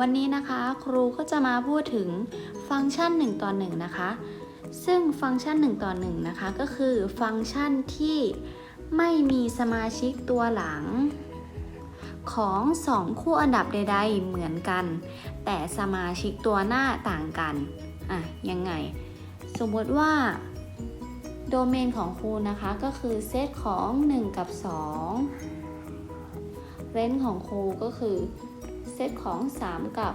วันนี้นะคะครูก็จะมาพูดถึงฟังก์ชัน1ต่อ1นะคะ ซึ่งฟังก์ชัน1ต่อ1นะคะก็คือฟังก์ชันที่ไม่มีสมาชิกตัวหลัง ของ 2 คู่อันดับใด ๆ เหมือนกัน แต่สมาชิกตัวหน้าต่างกันอะยังไง สมมติว่าโดเมนของครูนะคะก็คือเซตของ 1 กับ 2 เรนจ์ของครูก็คือ ซตของ 3 กับ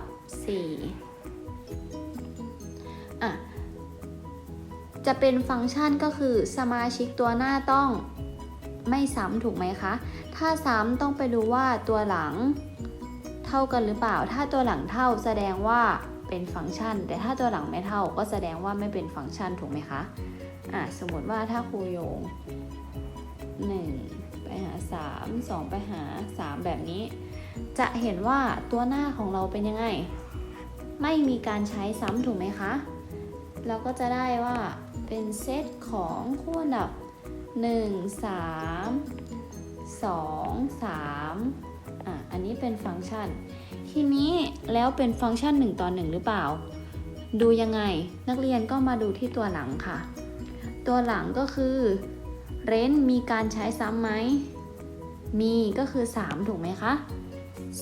4 อะ จะเป็นฟังก์ชันก็คือสมาชิกตัวหน้าต้องไม่ซ้ำถูกไหมคะ ถ้าซ้ำต้องไปดูว่าตัวหลังเท่ากันหรือเปล่า ถ้าตัวหลังเท่าแสดงว่าเป็นฟังก์ชัน แต่ถ้าตัวหลังไม่เท่าก็แสดงว่าไม่เป็นฟังก์ชันถูกไหมคะ อะสมมติว่าถ้าครูโยง 1 ไปหา 3 2 ไปหา 3 แบบนี้ จะเห็นว่าตัวหน้าของเราเป็นยังไง ไม่มีการใช้ซ้ำถูกไหมคะ เราก็จะได้ว่าเป็นเซตของคู่อันดับ 1 3 2 3อะอันนี้เป็นฟังก์ชัน ทีนี้แล้วเป็นฟังก์ชัน 1 ต่อ 1 หรือเปล่า ดูยังไงนักเรียนก็มาดูที่ตัวหลังค่ะ ตัวหลังก็คือเรนมีการใช้ซ้ำไหมมีก็คือ 3 ถูกไหมคะ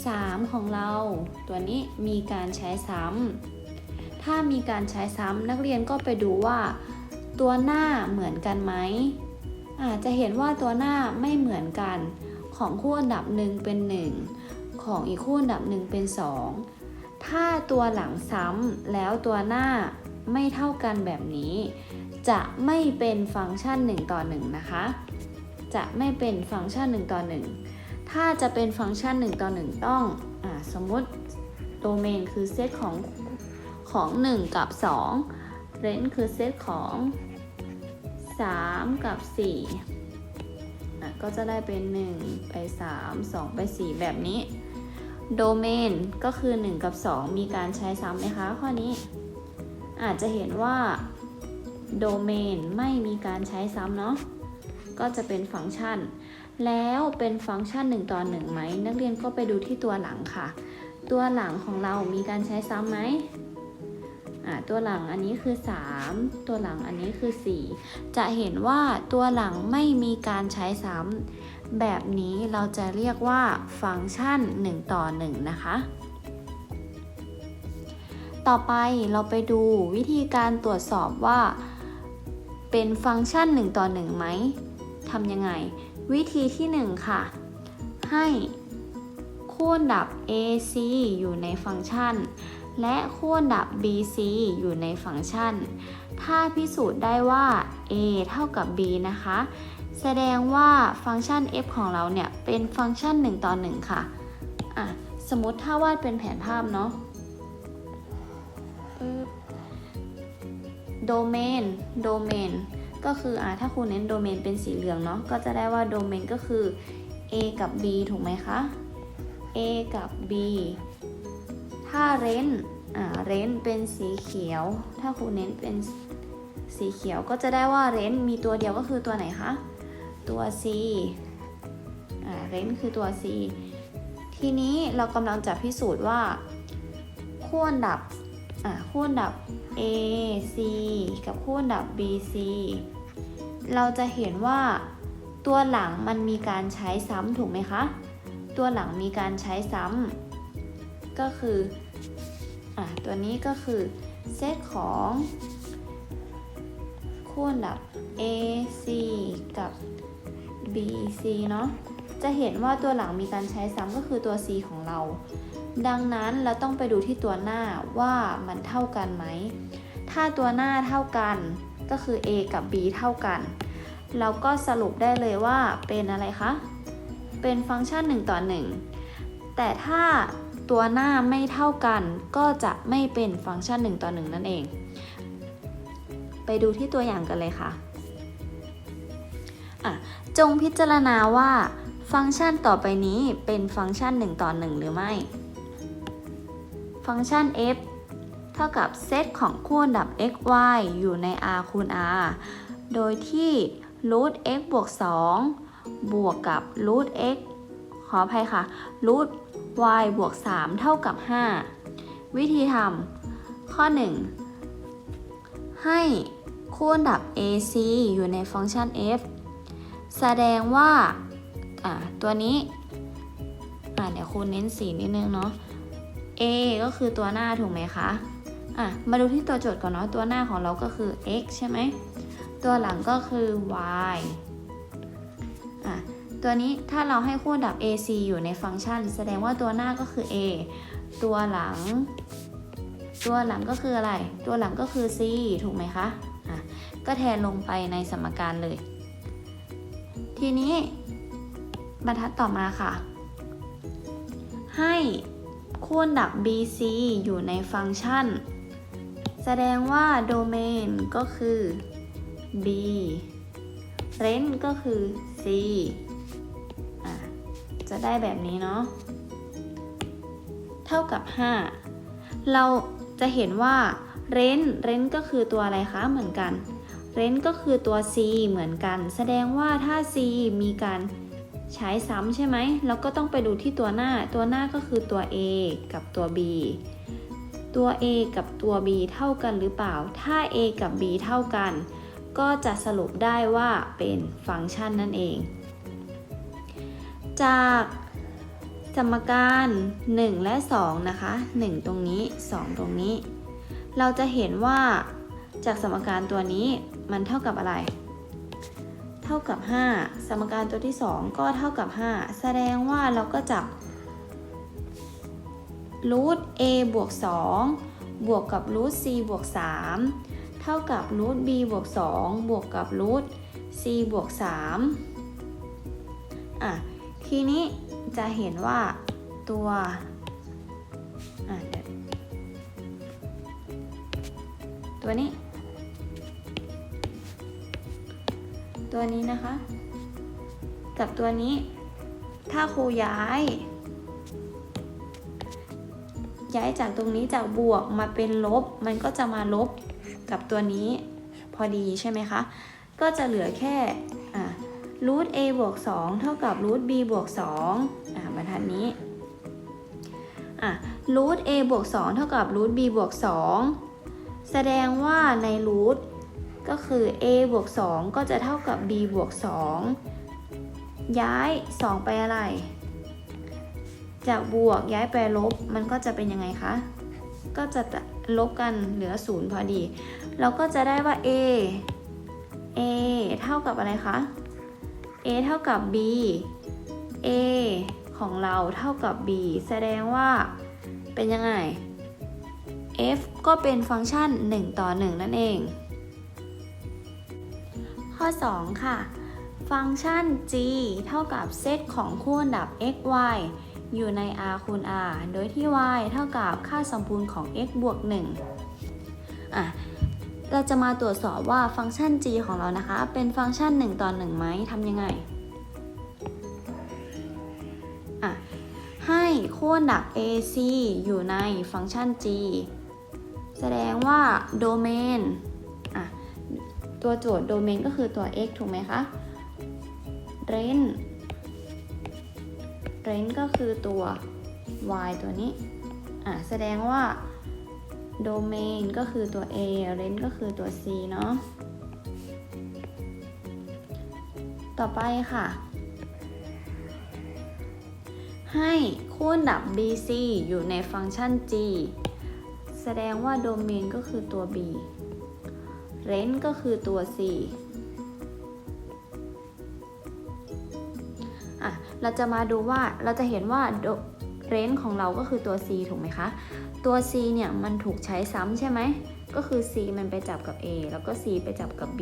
3 ของเรา ตัวนี้มีการใช้ซ้ำถ้ามีการใช้ซ้ำนักเรียนก็ไปดูว่า ตัวหน้าเหมือนกันไหมอาจจะเห็นว่าตัวหน้าไม่เหมือนกัน ของคู่อันดับหนึ่งเป็น 1 ของอีกคู่อันดับหนึ่งเป็น 2 ถ้าตัวหลังซ้ำแล้วตัวหน้าไม่เท่ากันแบบนี้ จะไม่เป็นฟังก์ชัน 1 ต่อ 1 นะคะ จะไม่เป็นฟังก์ชัน 1 ต่อ 1 ถ้าจะเป็นฟังก์ชัน 1 ต่อ 1 ต้องอสมมติโดเมนคือเซตของของ 1 กับ 2 เรนคือเซตของ 3 กับ4อ่ก็จะได้เป็น 1 ไป 3 2 ไป 4 แบบนี้ โดเมนก็คือ 1 กับ 2 มีการใช้ซ้ำไหมคะข้อนี้ อาจจะเห็นว่าโดเมนไม่มีการใช้ซ้ำเนาะก็จะเป็นฟังก์ชัน แล้วเป็นฟังก์ชัน1ต่อ1ไหม นักเรียนก็ไปดูที่ตัวหลังค่ะ ตัวหลังของเรามีการใช้ซ้ำไหมอ่าตัวหลังอันนี้คือ 3 ตัวหลังอันนี้คือ 4 จะเห็นว่าตัวหลังไม่มีการใช้ซ้ำแบบนี้เราจะเรียกว่าฟังก์ชัน 1 ต่อ 1 นะคะ ต่อไปเราไปดูวิธีการตรวจสอบว่า เป็นฟังก์ชัน 1 ต่อ 1 ไหมทำยังไง วิธีที่ 1 ค่ะ ให้คู่อันดับ AC อยู่ในฟังก์ชัน และคู่อันดับ BC อยู่ในฟังก์ชัน ถ้าพิสูจน์ได้ว่า A เท่ากับ B นะคะ แสดงว่าฟังก์ชัน f ของเราเนี่ย เป็นฟังก์ชัน 1 ต่อ 1 ค่ะอะ สมมติถ้าวาดเป็นแผนภาพเนาะโดเมน โดเมน ก็คืออะถ้าครูเน้นโดเมนเป็นสีเหลืองเนาะก็จะได้ว่าโดเมนก็คือ A กับ B ถูกไหมคะ A กับ B ถ้าเรนอ่าเรนเป็นสีเขียว ถ้าครูเน้นเป็นสีเขียวก็จะได้ว่าเรนมีตัวเดียวก็คือตัวไหนคะ ตัว C อ่าเรนคือตัว C ทีนี้เรากำลังจะพิสูจน์ว่าคู่อันดับ อ่าคู่อันดับ A C กับคู่อันดับ B C เราจะเห็นว่าตัวหลังมันมีการใช้ซ้ำถูกไหมคะ ตัวหลังมีการใช้ซ้ำก็คืออะตัวนี้ก็คือเซตของคู่อันดับ A C กับ B C เนาะจะเห็นว่าตัวหลังมีการใช้ซ้ำก็คือตัว C ของเรา ดังนั้นเราต้องไปดูที่ตัวหน้าว่ามันเท่ากันไหม ถ้าตัวหน้าเท่ากันก็คือ A กับ B เท่ากัน เราก็สรุปได้เลยว่าเป็นอะไรคะ เป็นฟังก์ชัน 1 ต่อ 1 แต่ถ้าตัวหน้าไม่เท่ากันก็จะไม่เป็นฟังก์ชัน 1 ต่อ 1 นั่นเอง ไปดูที่ตัวอย่างกันเลยค่ะอะจงพิจารณาว่าฟังก์ชันต่อไปนี้เป็นฟังก์ชัน 1 ต่อ 1 หรือไม่ ฟังก์ชัน f เท่ากับเซตของคู่อันดับ x y อยู่ใน r คูณ r โดยที่ root x บวก 2 บวกกับ root x ขออภัยค่ะ root y บวก 3 เท่ากับ 5 วิธีทำข้อ 1 ให้คู่อันดับ ac อยู่ในฟังก์ชัน f แสดงว่า ตัวนี้อะเดี๋ยวครูเน้นสีนิดนึงเนาะ a ก็คือตัวหน้าถูกไหมคะอะมาดูที่ตัวโจทย์ก่อนเนาะตัวหน้าของเราก็คือ x ใช่ไหมตัวหลังก็คือ y อะตัวนี้ถ้าเราให้คู่ดับ ac อยู่ในฟังก์ชัน แสดงว่าตัวหน้าก็คือ a ตัวหลัง ตัวหลังก็คืออะไร ตัวหลังก็คือ c ถูกไหมคะอะก็แทนลงไปในสมการเลย ทีนี้บรรทัดต่อมาค่ะ ให้ คู่อันดับ BC อยู่ในฟังก์ชัน แสดงว่าโดเมนก็คือ B เรนก็คือ C อะจะได้แบบนี้เนาะ เท่ากับ 5 เราจะเห็นว่าเรนเรนก็คือตัวอะไรคะ เหมือนกันเรนก็คือตัว C เหมือนกัน แสดงว่าถ้า C มีการ ใช้ซ้ำใช่ไหมเราก็ต้องไปดูที่ตัวหน้า ตัวหน้าก็คือตัว A กับตัว B ตัว A กับตัว B เท่ากันหรือเปล่า ถ้า A กับ B เท่ากัน ก็จะสรุปได้ว่าเป็นฟังก์ชันนั่นเอง จากสมการ 1 และ 2 นะคะ 1 ตรงนี้ 2 ตรงนี้ เราจะเห็นว่าจากสมการตัวนี้มันเท่ากับอะไร เท่ากับ 5 สมการตัวที่ 2 ก็เท่ากับ 5 แสดงว่าเราก็จับรูท a บวก 2 บวกกับรูท c บวก 3 เท่ากับรูท b บวก 2 บวกกับรูท c บวก 3 อะ ทีนี้จะเห็นว่าตัวอะเดี๋ยวตัวนี้ ตัวนี้นะคะ กับตัวนี้ ถ้าครูย้าย ย้ายจากตรงนี้จากบวกมาเป็นลบ มันก็จะมาลบกับตัวนี้ พอดีใช่ไหมคะ ก็จะเหลือแค่รูท a บวก2เท่ากับรูท b บวก2อ่าบรรทัดนี้อะรูท a บวก2เท่ากับรูท b บวก2แสดงว่าในรูท ก็คือ a บวก2ก็จะเท่ากับ b บวก2ย้าย 2 ไปอะไร จากบวกย้ายไปลบมันก็จะเป็นยังไงคะ ก็จะลบกันเหลือ 0 พอดี เราก็จะได้ว่า a a เท่ากับอะไรคะ a เท่ากับ b a ของเราเท่ากับ b แสดงว่าเป็นยังไง f ก็เป็นฟังก์ชัน 1 ต่อ 1 นั่นเอง ข้อ 2 ค่ะ ฟังก์ชัน g เท่ากับเซตของคู่อันดับ x y อยู่ใน r คูณ r โดยที่ y เท่ากับค่าสมบูรณ์ของ x บวก1อะเราจะมาตรวจสอบว่าฟังก์ชัน g ของเรานะคะ เป็นฟังก์ชัน 1 ต่อ1ไหมทำยังไงอะให้คู่อันดับ ac อยู่ในฟังก์ชัน g แสดงว่าโดเมน ตัวโจทย์โดเมนก็คือตัว x ถูกไหมคะ range range ก็คือตัว y ตัวนี้ อะ แสดงว่าโดเมนก็คือตัว a range ก็คือตัว c เนาะ ต่อไปค่ะ ให้คู่อันดับ bc อยู่ในฟังก์ชัน g แสดงว่าโดเมนก็คือตัว b range ก็คือตัว c อะ เราจะมาดูว่าเราจะเห็นว่าเรน g e ของเราก็คือตัว c ถูกไหมคะ ตัว c เนี่ยมันถูกใช้ซ้ำใช่ไหม ก็คือ c มันไปจับกับ a แล้วก็ c ไปจับกับ b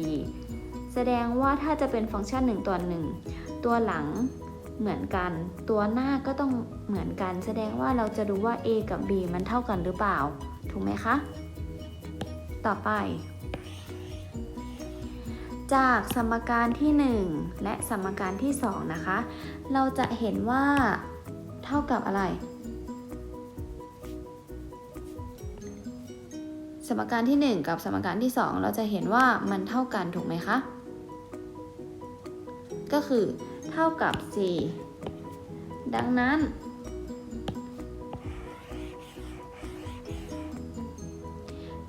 แสดงว่าถ้าจะเป็นฟังก์ชัน1ตัว1ตัวหลังเหมือนกัน ตัวหน้าก็ต้องเหมือนกัน แสดงว่าเราจะดูว่า a กับ b มันเท่ากันหรือเปล่า ถูกไหมคะ ต่อไป จากสมการที่ 1 และสมการที่ 2 นะคะ เราจะเห็นว่าเท่ากับอะไร สมการที่ 1 กับสมการที่ 2 เราจะเห็นว่ามันเท่ากันถูกไหมคะ ก็คือเท่ากับ 4 ดังนั้น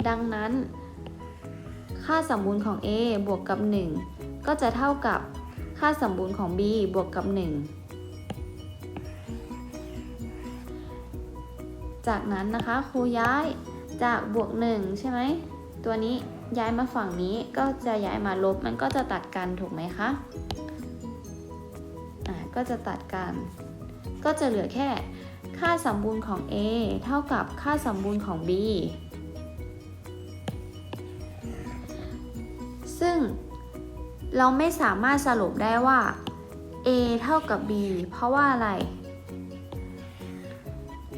ดังนั้น ค่าสมบูรณ์ของ a บวกกับ 1 ก็จะเท่ากับค่าสมบูรณ์ของ b บวกกับ 1 จากนั้นนะคะครูย้ายจากบวก 1 ใช่ไหม ตัวนี้ย้ายมาฝั่งนี้ก็จะย้ายมาลบมันก็จะตัดกันถูกไหมคะอะก็จะตัดกัน ก็จะเหลือแค่ค่าสมบูรณ์ของ a เท่ากับค่าสมบูรณ์ของ b ซึ่งเราไม่สามารถสรุปได้ว่า a เท่ากับ b เพราะว่าอะไร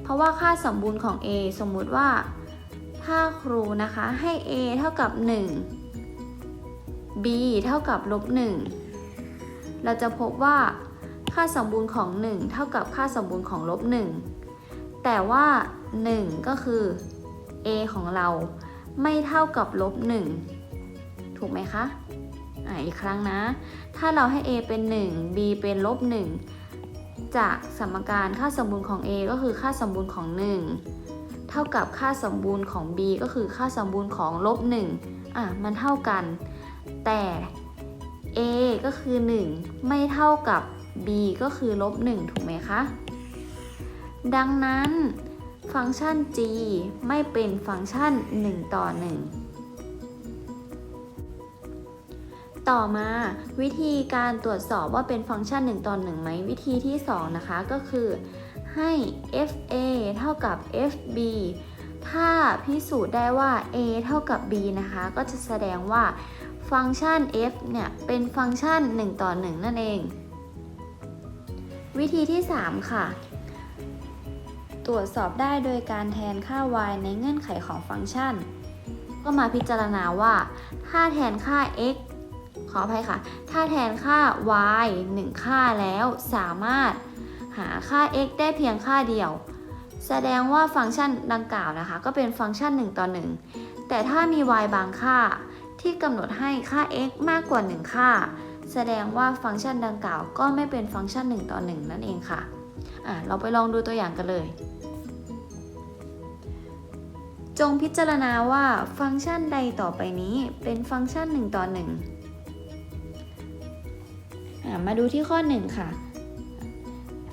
เพราะว่าค่าสมบูรณ์ของ a สมมุติว่า ถ้าครูนะคะให้ a เท่ากับ 1 b เท่ากับลบ1เราจะพบว่าค่าสมบูรณ์ของ 1 เท่ากับค่าสมบูรณ์ของลบ1แต่ว่า 1 ก็คือ a ของเราไม่เท่ากับลบ1 ถูกไหมคะอ่าอีกครั้งนะ ถ้าเราให้ a เป็น 1 b เป็นลบ1จากสมการค่าสมบูรณ์ของ a ก็คือค่าสมบูรณ์ของ 1 เท่ากับค่าสมบูรณ์ของ b ก็คือค่าสมบูรณ์ของลบ1อะมันเท่ากัน แต่ a ก็คือ 1 ไม่เท่ากับ b ก็คือลบ1ถูกไหมคะ ดังนั้นฟังก์ชัน g ไม่เป็นฟังก์ชัน 1 ต่อ 1 ต่อมาวิธีการตรวจสอบว่าเป็นฟังก์ชัน1ต่อ1ไหมวิธีที่ 2 นะคะก็คือให้ fa เท่ากับ fb ถ้าพิสูจน์ได้ว่า a เท่ากับ b นะคะ ก็จะแสดงว่าฟังก์ชัน f เนี่ย เป็นฟังก์ชัน 1 ต่อ 1 นั่นเอง วิธีที่ 3 ค่ะ ตรวจสอบได้โดยการแทนค่า y ในเงื่อนไขของฟังก์ชัน ก็มาพิจารณาว่า ถ้าแทนค่า x ขออภัยค่ะ ถ้าแทนค่า y 1 ค่าแล้วสามารถหาค่า x ได้เพียงค่าเดียว แสดงว่าฟังก์ชันดังกล่าวนะคะ ก็เป็นฟังก์ชัน 1 ต่อ 1 แต่ถ้ามี y บางค่าที่กำหนดให้ค่า x มากกว่า 1 ค่า แสดงว่าฟังก์ชันดังกล่าว ก็ไม่เป็นฟังก์ชัน 1 ต่อ 1 นั่นเองค่ะอะ เราไปลองดูตัวอย่างกันเลย จงพิจารณาว่าฟังก์ชันใดต่อไปนี้เป็นฟังก์ชัน 1 ต่อ1อะ มาดูที่ข้อ 1 ค่ะ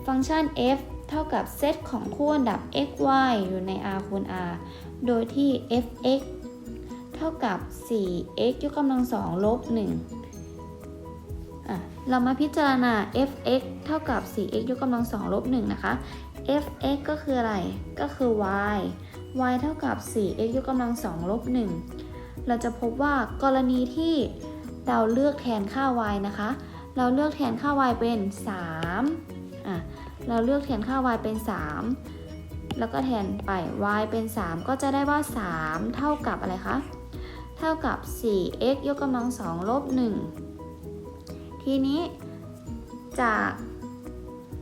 ฟังก์ชัน f เท่ากับเซตของคู่อันดับ x y อยู่ใน r คูณ r โดยที่ f(x) เท่ากับ 4x ยกกำลังสองลบ1อะเรามาพิจารณา f(x) เท่ากับ 4x ยกกำลังสองลบ1นะคะ f(x) ก็คืออะไร ก็คือ y y เท่ากับ 4x ยกกำลังสองลบ1เราจะพบว่ากรณีที่เราเลือกแทนค่า y นะคะ เราเลือกแทนค่า y เป็น3อะเราเลือกแทนค่า y เป็น 3 แล้วก็แทนไป y เป็น 3 ก็จะได้ว่า 3 เท่ากับอะไรคะ เท่ากับ 4x ยกกำลังสองลบ 1 ทีนี้จาก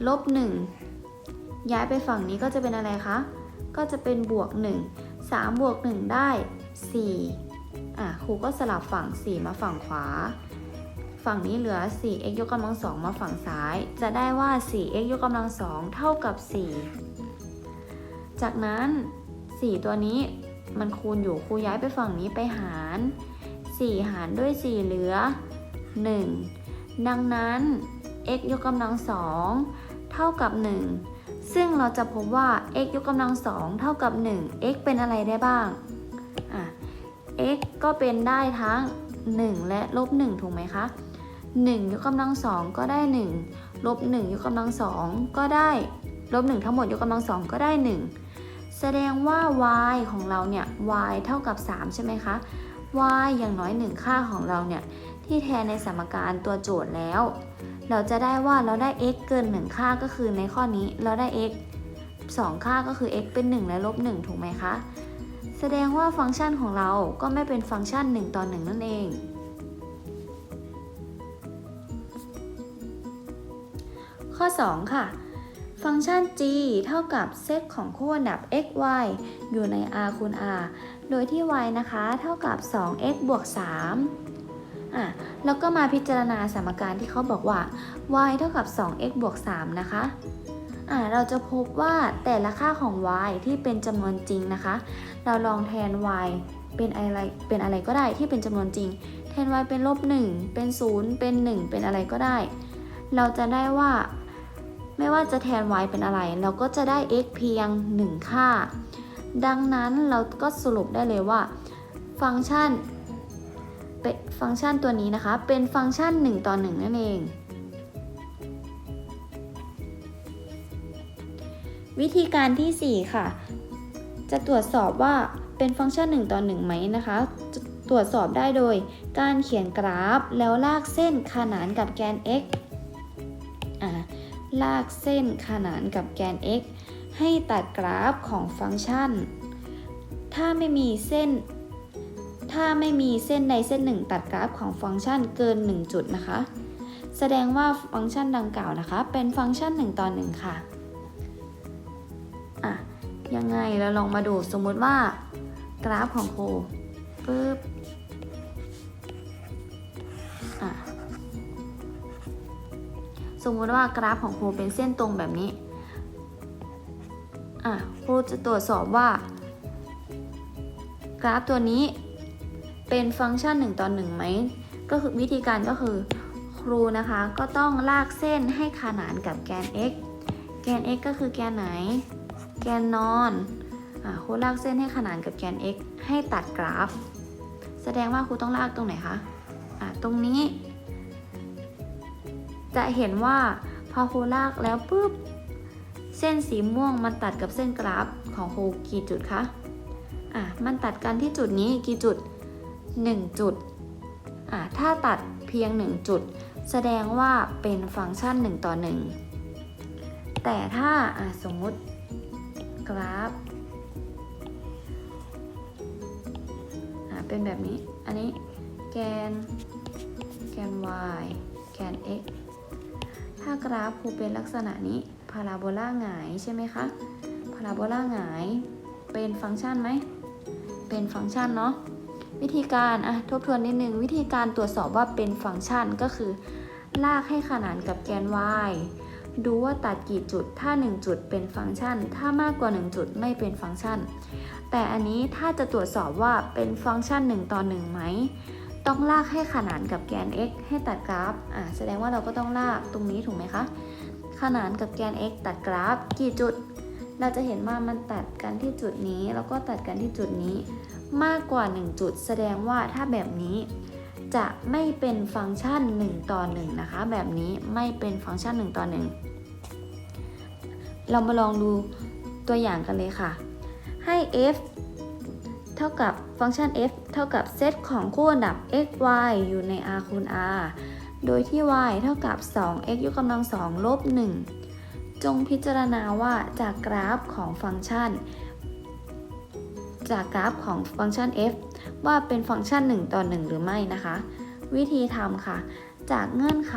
ลบ 1 ย้ายไปฝั่งนี้ก็จะเป็นอะไรคะ ก็จะเป็นบวก 1 3 บวก 1 ได้ 4อะครูก็สลับฝั่ง 4 มาฝั่งขวา ฝั่งนี้เหลือ 4x ยกกำลังสองมาฝั่งซ้าย จะได้ว่า 4x ยกกำลังสองเท่ากับ 4 จากนั้น 4 ตัวนี้มันคูณอยู่ครูย้ายไปฝั่งนี้ไปหาร 4 หารด้วย 4 เหลือ 1 ดังนั้น x ยกกำลังสองเท่ากับ 1 ซึ่งเราจะพบว่า x ยกกำลังสองเท่ากับ 1 x เป็นอะไรได้บ้างอะ x ก็เป็นได้ทั้ง 1 และลบ1ถูกไหมคะ 1 ยกกำลังสองก็ได้ 1 ลบ 1 ยกกำลังสองก็ได้ลบ 1 ทั้งหมดยกกำลังสองก็ได้ 1 แสดงว่า y ของเราเนี่ย y เท่ากับ 3 ใช่ไหมคะ y อย่างน้อย 1 ค่าของเราเนี่ย ที่แทนในสมการตัวโจทย์แล้ว เราจะได้ว่าเราได้ x เกิน 1 ค่าก็คือในข้อนี้เราได้ x 2 ค่าก็คือ x เป็น 1 และลบ 1 ถูกไหมคะ แสดงว่าฟังก์ชันของเราก็ไม่เป็นฟังก์ชัน 1 ต่อ 1 นั่นเอง ข้อ 2 ค่ะ ฟังก์ชัน g เท่ากับเซตของคู่อันดับ x y อยู่ใน r คูณ r โดยที่ y นะคะ เท่ากับ 2x บวก 3อะแล้วก็มาพิจารณาสมการที่เขาบอกว่า y เท่ากับ 2x บวก 3 นะคะอ่าเราจะพบว่าแต่ละค่าของ y ที่เป็นจำนวนจริงนะคะ เราลองแทน y เป็นอะไร เป็นอะไรก็ได้ที่เป็นจำนวนจริง แทน y เป็นลบ1เป็น 0 เป็น 1 เป็นอะไรก็ได้ เราจะได้ว่า ไม่ว่าจะแทน y เป็นอะไร เราก็จะได้ x เพียง 1 ค่า ดังนั้นเราก็สรุปได้เลยว่า ฟังก์ชันเป็นฟังก์ชันตัวนี้นะคะ เป็นฟังก์ชัน 1 ต่อ 1 นั่นเอง วิธีการที่ 4 ค่ะ จะตรวจสอบว่าเป็นฟังก์ชัน 1 ต่อ 1 ไหมนะคะ ตรวจสอบได้โดยการเขียนกราฟแล้วลากเส้นขนานกับแกน x ลากเส้นขนานกับแกน x ให้ตัดกราฟของฟังก์ชัน ถ้าไม่มีเส้น ถ้าไม่มีเส้นใดเส้นหนึ่ง ตัดกราฟของฟังก์ชันเกิน 1 จุดนะคะ แสดงว่าฟังก์ชันดังกล่าวนะคะ เป็นฟังก์ชัน1ต่อ1ค่ะอะ ยังไงเราลองมาดูสมมุติว่า กราฟของครูปึ๊บ มมติว่ากราฟของครูเป็นเส้นตรงแบบนี้อะครูจะตรวจสอบว่า กราฟตัวนี้เป็นฟังก์ชัน1ต่อ1ไหมก็คือวิธีการก็คือครูนะคะก็ต้องลากเส้นให้ขนานกับแกน x แกน x ก็คือแกนไหน แกนนอนอะครูลากเส้นให้ขนานกับแกน x ให้ตัดกราฟ แสดงว่าครูต้องลากตรงไหนคะอะตรงนี้ จะเห็นว่าพอครูลากแล้วปุ๊บ เส้นสีม่วงมันตัดกับเส้นกราฟของครูกี่จุดคะ อะ มันตัดกันที่จุดนี้กี่จุด 1 จุด อะ ถ้าตัดเพียง 1 จุด แสดงว่าเป็นฟังก์ชัน 1 ต่อ 1 แต่ถ้าอะสมมุติกราฟอะเป็นแบบนี้ อันนี้แกนแกน y แกน x ถ้ากราฟครูเป็นลักษณะนี้พาราโบลาหงายใช่ไหมคะพาราโบลาหงายเป็นฟังก์ชันไหมเป็นฟังก์ชันเนาะวิธีการอะทบทวนนิดนึงวิธีการตรวจสอบว่าเป็นฟังก์ชันก็คือ ลากให้ขนานกับแกน y ดูว่าตัดกี่จุดถ้า 1 จุดเป็นฟังก์ชัน ถ้ามากกว่า 1 จุดไม่เป็นฟังก์ชัน แต่อันนี้ถ้าจะตรวจสอบว่าเป็นฟังก์ชัน 1 ต่อ1ไหม ต้องลากให้ขนานกับแกน x ให้ตัดกราฟอะแสดงว่าเราก็ต้องลากตรงนี้ถูกไหมคะ ขนานกับแกน x ตัดกราฟ กี่จุด เราจะเห็นว่ามันตัดกันที่จุดนี้ แล้วก็ตัดกันที่จุดนี้ มากกว่า 1 จุด แสดงว่าถ้าแบบนี้จะไม่เป็นฟังก์ชัน 1 ต่อ 1 นะคะ แบบนี้ไม่เป็นฟังก์ชัน 1 ต่อ 1 เรามาลองดูตัวอย่างกันเลยค่ะ ให้ f เท่ากับ ฟังก์ชัน f เท่ากับเซตของคู่อันดับ x y อยู่ใน r คูณ r โดยที่ y เท่ากับ 2x ยกกำลัง 2 ลบ 1 จงพิจารณาว่าจากกราฟของฟังก์ชัน จากกราฟของฟังก์ชัน f ว่าเป็นฟังก์ชัน 1 ต่อ 1 หรือไม่นะคะ วิธีทำค่ะ จากเงื่อนไข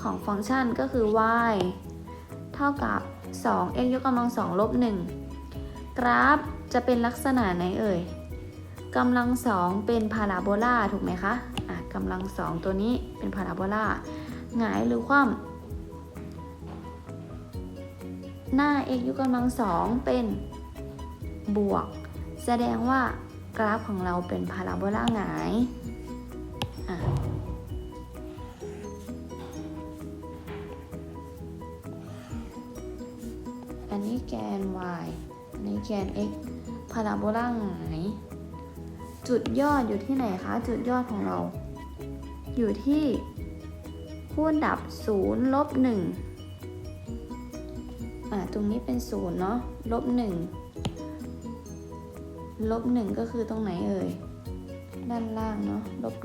ของฟังก์ชันก็คือ y เท่ากับ 2x ยกกำลัง 2 ลบ 1 กราฟจะเป็นลักษณะไหนเอ่ย กำลังสองเป็นพาราโบลาถูกไหมคะอะกำลังสองตัวนี้เป็นพาราโบลาหงายหรือคว่ำหน้า x ยกกำลังสองเป็นบวก แสดงว่ากราฟของเราเป็นพาราโบลาหงายอันนี้แกน y อันนี้แกน x พาราโบลาหงาย จุดยอดอยู่ที่ไหนคะ จุดยอดของเรา อยู่ที่คูณดับ 0 ลบ 1 อ่า ตรงนี้เป็น 0 เนาะลบ 1 ลบ 1 ก็คือตรงไหนเอ่ย ด้านล่างเนาะลบ 1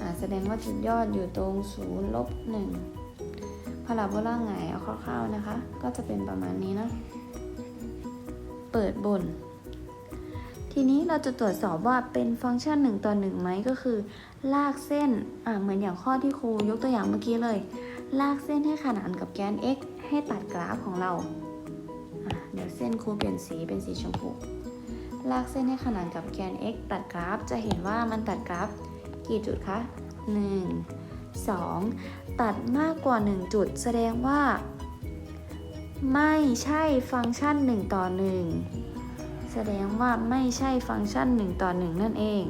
อ่า แสดงว่าจุดยอดอยู่ตรง 0 ลบ 1าราโบลาหงเอาคร่าวๆนะคะ ก็จะเป็นประมาณนี้นะ เปิดบน ทีนี้เราจะตรวจสอบว่าเป็นฟังก์ชัน1ต่อ1ไหมก็คือ ลากเส้นอ่าเหมือนอย่างข้อที่ครูยกตัวอย่างเมื่อกี้เลย ลากเส้นให้ขนานกับแกน x ให้ตัดกราฟของเราเดี๋ยวเส้นครูเปลี่ยนสีเป็นสีชมพู ลากเส้นให้ขนานกับแกน x ตัดกราฟ จะเห็นว่ามันตัดกราฟ กี่จุดคะ 1 2 ตัดมากกว่า 1 จุด แสดงว่า ไม่ใช่ฟังก์ชัน 1 ต่อ 1 แสดงว่าไม่ใช่ฟังก์ชัน 1 ต่อ 1 นั่นเอง